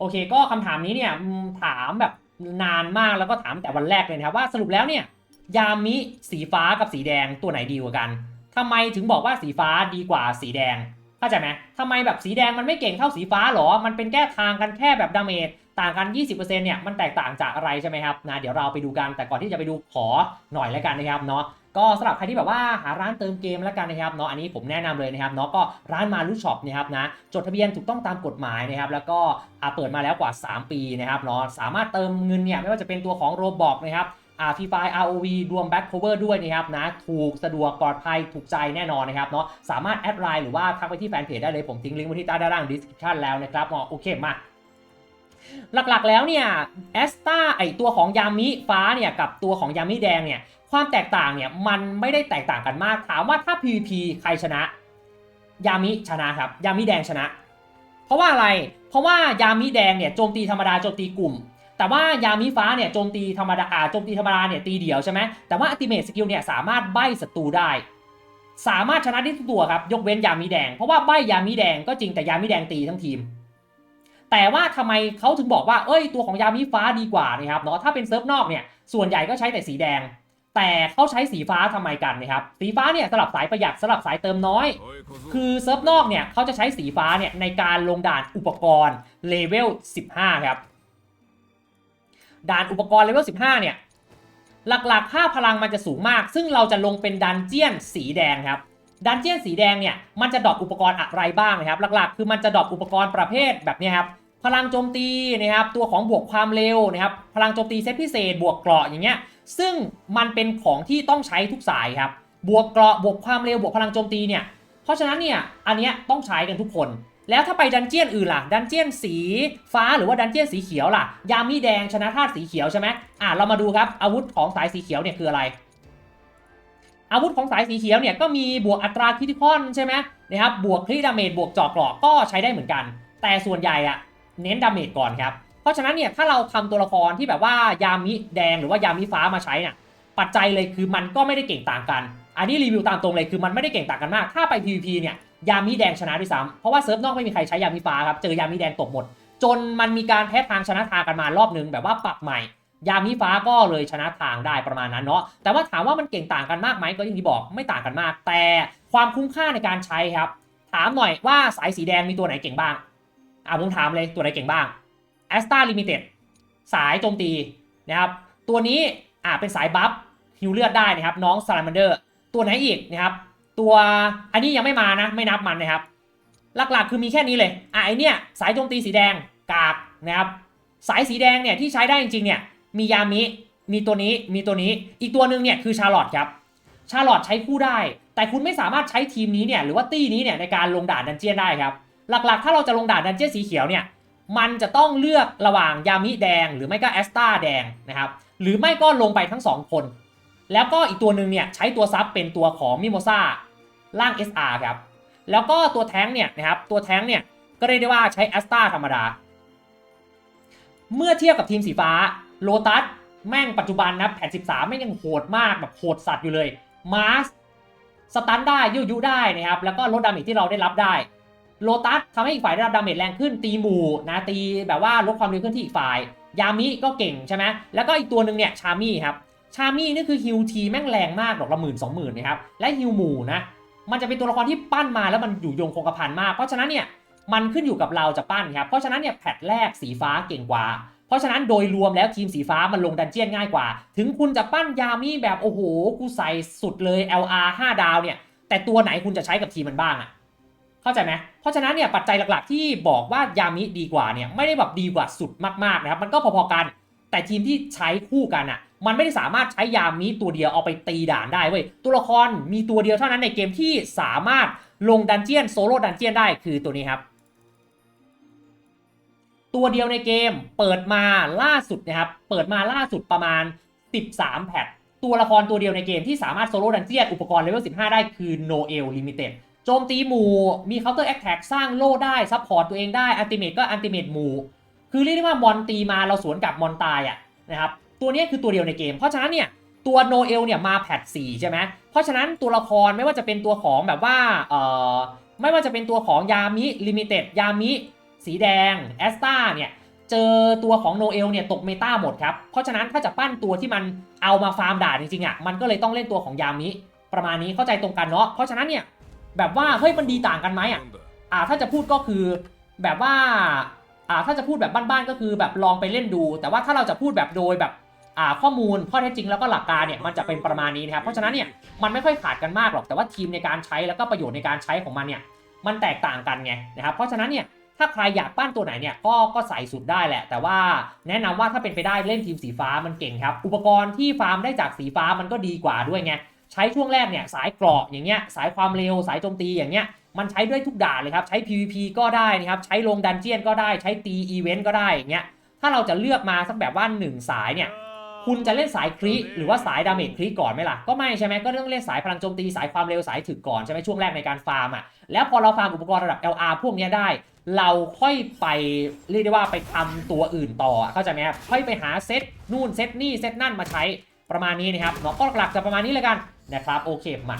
โอเค ก็คำถามนี้เนี่ยถามแบบนานมากแล้วก็ถามแต่วันแรกเลยนะครับว่าสรุปแล้วเนี่ยยามิสีฟ้ากับสีแดงตัวไหนดีกว่ากันทำไมถึงบอกว่าสีฟ้าดีกว่าสีแดงเข้าใจไหมทำไมแบบสีแดงมันไม่เก่งเท่าสีฟ้าหรอ มันเป็นแก้ทางกันแค่แบบดาเมจต่างกัน 20%เนี่ยมันแตกต่างจากอะไรใช่ไหมครับนะเดี๋ยวเราไปดูกันแต่ก่อนที่จะไปดูขอหน่อยแล้วกันนะครับเนาะ ก็สำหรับใครที่แบบว่าหาร้านเติมเกมแล้วกันนะครับเนาะอันนี้ผมแนะนำเลยนะครับเนาะก็ร้านมารุช็อปนะครับนะจดทะเบียนถูกต้องตามกฎหมายนะครับแล้วก็เปิดมาแล้วกว่า 3 ปีนะครับเนาะสามารถเติมเงินเนี่ยไม่ว่าจะเป็นตัวของโรบอกนะครับอ่าฟรีไฟ ROV รวม Back Cover ด้วยนะครับนะถูกสะดวกปลอดภัยถูกใจแน่นอนนะครับเนาะสามารถแอดไลน์หรือว่าทักไปที่แฟนเพจได้เลยผมทิ้งลิงก์ไว้ที่ใต้ด้านล่าง description แล้วนะครับอ๋อโอเคมา หลักๆแล้วเนี่ยแอสตาไอตัวของยามิฟ้าเนี่ยกับตัวของยามิแดงเนี่ยความแตกต่างเนี่ยมันไม่ได้แตกต่างกันมาก ถามว่าถ้า PVP ใครชนะ ยามิชนะครับยามิแดงชนะ เพราะว่าอะไร เพราะว่ายามิแดงเนี่ยโจมตีธรรมดาโจมตีกลุ่ม แต่ว่ายามิฟ้าเนี่ยโจมตีธรรมดาอาโจมตีธรรมดาเนี่ยตีเดียวใช่ไหมแต่ว่าอัติเมทสกิลเนี่ยสามารถใบ้ศัตรูได้ สามารถชนะได้ทุกตัวครับยกเว้นยามิแดง เพราะว่าใบ้ยามิแดงก็จริงแต่ยามิแดงตีทั้งทีม แต่ว่าทำไมเขาถึงบอกว่าเอ้ยตัวของยามิฟ้าดีกว่านะครับเนาะถ้าเป็นเซิร์ฟนอกเนี่ยส่วนใหญ่ก็ใช้แต่สีแดง แต่เขาใช้สีฟ้าทำไมกันนะครับสีฟ้าเนี่ยสลับสายประหยัดสลับสายเติมน้อย คือเซิร์ฟนอกเนี่ยเขาจะใช้สีฟ้าเนี่ยในการลงด่านอุปกรณ์เลเวล 15 ครับ ด่านอุปกรณ์เลเวล 15 เนี่ยหลักๆ ค่าพลังมันจะสูงมาก ซึ่งเราจะลงเป็นดันเจียนสีแดงครับ ดันเจียนสีแดงเนี่ย มันจะดรอปอุปกรณ์อะไรบ้างนะครับ หลักๆ คือมันจะดรอปอุปกรณ์ประเภทแบบนี้ครับ พลังโจมตีนะครับตัวของบวกความเร็วนะครับพลังโจมตีเซตพิเศษ บวกเกราะอย่างเงี้ยซึ่งมันเป็นของที่ต้องใช้ทุกสายครับบวกเกราะบวกความเร็วบวกพลังโจมตีเนี่ยเพราะฉะนั้นเนี่ยอันเนี้ยต้องใช้กันทุกคน แล้วถ้าไปดันเจียนอื่นล่ะดันเจียนสีฟ้าหรือว่าดันเจียนสีเขียวล่ะ ยามีแดงชนะธาตุสีเขียวใช่ไหมอะเรามาดูครับอาวุธของสายสีเขียวเนี่ยคืออะไร อาวุธของสายสีเขียวเนี่ยก็มีบวกอัตราคิติคอนใช่ไหมนะครับบวกคริดาเมจบวกจาะเกราะก็ใช้ได้เหมือนกัน แต่ส่วนใหญ่อะ เน้นดาเมจก่อนครับ เพราะฉะนั้นเนี่ยถ้าเราทำตัวละครที่แบบว่ายามิแดงหรือว่ายามิฟ้ามาใช้น่ะปัจจัยเลยคือมันก็ไม่ได้เก่งต่างกัน อันนี้รีวิวตามตรงเลยคือมันไม่ได้เก่งต่างกันมาก ถ้าไป PVP เนี่ยยามิแดงชนะด้วยซ้ำเพราะว่าเซิร์ฟนอกไม่มีใครใช้ยามิฟ้าครับเจอยามิแดงตกหมด จนมันมีการแพ้ทางชนะทางกันมารอบนึงแบบว่าปรับใหม่ ยามิฟ้าก็เลยชนะทางได้ประมาณนั้นเนาะแต่ว่าถามว่ามันเก่งต่างกันมากไหมก็อย่างที่บอกไม่ต่างกันมาก แต่ความคุ้มค่าในการใช้ครับ ถามหน่อยว่าสายสีแดงมีตัวไหนเก่งบ้าง อะผมถามเลยตัวไหนเก่งบ้าง a s t a Limited สายโจมตีนะครับตัวนี้อะเป็นสายบัฟฮิวเลือดได้นะครับ น้อง Salamander ตัวไหนอีกนะครับ ตัวอันนี้ยังไม่มานะ ไม่นับมันนะครับ หลักๆคือมีแค่นี้เลยอะไอเนี่ยสายโจมตีสีแดงกากนะครับ สายสีแดงเนี่ยที่ใช้ได้จริงๆเนี่ยมียามิมีตัวนี้มีตัวนี้อีกตัวหนึ่งเนี่ยคือชาร์ลอตครับชาร์ลอตใช้คู่ได้ แต่คุณไม่สามารถใช้ทีมนี้เนี่ยหรือว่าตี้นี้เนี่ยในการลงด่านดันเจียนได้ครับ หลักๆ ถ้าเราจะลงดานดันเจียนสีเขียวเนี่ยมันจะต้องเลือกระหว่างยามิแดง หรือไม่ก็แอสตาแดงนะครับหรือไม่ก็ลงไปทั้ง 2 คน แล้วก็อีกตัวหนึ่งเนี่ยใช้ตัวซับเป็นตัวของมิโมซาล่าง SR ครับแล้วก็ตัวแท้งเนี่ยนะครับตัวแท้งเนี่ยก็เรียกได้ว่าใช้แอสตาธรรมดา เมื่อเทียบกับทีมสีฟ้าโลตัสแม่งปัจจุบันนะแผ่น13 แม่งยังโหดมากแบบโหดสัตว์อยู่เลยมาสสตันได้ยุยุได้นะครับแล้วก็ลดดาเมจที่เราได้รับได้ โลตัสทำให้อีกฝ่ายได้รับดาเมจแรงขึ้นตีหมู่นะตีแบบว่าลดความเร็วขึ้นที่อีกฝ่าย ยามิก็เก่งใช่ไหมแล้วก็อีกตัวหนึ่งเนี่ยชามี่ครับชามี่นี่คือฮิวทีแม่งแรงมากดอกละหมื่นสองหมื่นนะครับและฮิวหมู่นะมันจะเป็นตัวละครที่ปั้นมาแล้วมันอยู่ยงคงกระพันมากเพราะฉะนั้นเนี่ยมันขึ้นอยู่กับเราจะปั้นครับเพราะฉะนั้นเนี่ยแพทแรกสีฟ้าเก่งกว่า เพราะฉะนั้นโดยรวมแล้วทีมสีฟ้ามันลงดันเจียนง่ายกว่า ถึงคุณจะปั้นยามีแบบโอ้โหกูใส่สุดเลย LR 5 ดาวเนี่ยแต่ตัวไหนคุณจะใช้กับทีมมันบ้างอะ เข้าใจไหมเพราะฉะนั้นเนี่ยปัจจัยหลักๆ ที่บอกว่ายามิดีกว่าเนี่ยไม่ได้แบบดีกว่าสุดมากๆนะครับมันก็พอๆกัน แต่ทีมที่ใช้คู่กันอะมันไม่ได้สามารถใช้ยามิตัวเดียวเอาไปตีด่านได้เว้ยตัวละครมีตัวเดียวเท่านั้นในเกมที่สามารถลงดันเจียนโซโล่ดันเจียนได้คือตัวนี้ครับตัวเดียวในเกมเปิดมาล่าสุดนะครับเปิดมาล่าสุดประมาณ 13 แพทตัวละครตัวเดียวในเกมที่สามารถโซโล่ดันเจียนอุปกรณ์เลเวล 15 ได้คือ Noel Limited โจมตีหมู่ มี Counter Attack สร้างโล่ได้ ซัพพอร์ตตัวเองได้ อันติเมตก็อันติเมตหมู่ คือเรียกได้ว่ามอนตีมาเราสวนกลับมอนตายอะนะครับ ตัวนี้คือตัวเดียวในเกม เพราะฉะนั้นเนี่ยตัวโนเอลเนี่ยมาแพท4ใช่ไหมเพราะฉะนั้นตัวละครไม่ว่าจะเป็นตัวของแบบว่าเอ่อไม่ว่าจะเป็นตัวของยามิลิมิเต็ดยามิ สีแดงแอสตาเนี่ยเจอตัวของโนเอลเนี่ยตกเมตาหมดครับ เพราะฉะนั้นถ้าจะปั้นตัวที่มันเอามาฟาร์มด่าจริงๆอะมันก็เลยต้องเล่นตัวของยามิประมาณนี้เข้าใจตรงกันเนาะเพราะฉะนั้นเนี่ย แบบว่าเฮ้ยมันดีต่างกันไหมอะอ่าถ้าจะพูดก็คือแบบว่าอ่าถ้าจะพูดแบบบ้านๆก็คือแบบลองไปเล่นดู แต่ว่าถ้าเราจะพูดแบบโดยแบบอ่าข้อมูลข้อเท็จจริงแล้วก็หลักการเนี่ยมันจะเป็นประมาณนี้นะครับเพราะฉะนั้นเนี่ยมันไม่ค่อยขาดกันมากหรอกแต่ว่าทีมในการใช้แล้วก็ประโยชน์ในการใช้ของมันเนี่ยมันแตกต่างกันไงนะครับเพราะฉะนั้นเนี่ยถ้าใครอยากปั้นตัวไหนเนี่ยก็ก็ใส่สุดได้แหละ แต่ว่าแนะนำว่าถ้าเป็นไปได้เล่นทีมสีฟ้ามันเก่งครับ อุปกรณ์ที่ฟาร์มได้จากสีฟ้ามันก็ดีกว่าด้วยไง ใช้ช่วงแรกเนี่ยสายเกราะอย่างเงี้ยสายความเร็วสายโจมตีอย่างเงี้ยมันใช้ด้วยทุกด่านเลยครับ ใช้ PVP ก็ได้นะครับใช้ลงดันเจียนก็ได้ใช้ตีอีเวนต์ก็ได้อย่างเงี้ยถ้าเราจะเลือกมาสักแบบว่าหนึ่งสายเนี่ยคุณจะเล่นสายคริหรือว่าสายดาเมจคริก่อนไหมล่ะ ก็ไม่ใช่ไหมก็ต้องเล่นสายพลังโจมตีสายความเร็วสายถึกก่อนใช่ไหมช่วงแรกในการฟาร์มอะแล้วพอเราฟาร์มอุปกรณ์ระดับ LR พวกเนี้ยได้ เราค่อยไปเรียกได้ว่าไปทำตัวอื่นต่อเข้าใจไหมครับค่อยไปหาเซตนู่นเซตนี่เซตนั่นมาใช้ ประมาณนี้นะครับเนาะก็หลักๆจะประมาณนี้เลยกันนะครับโอเคมา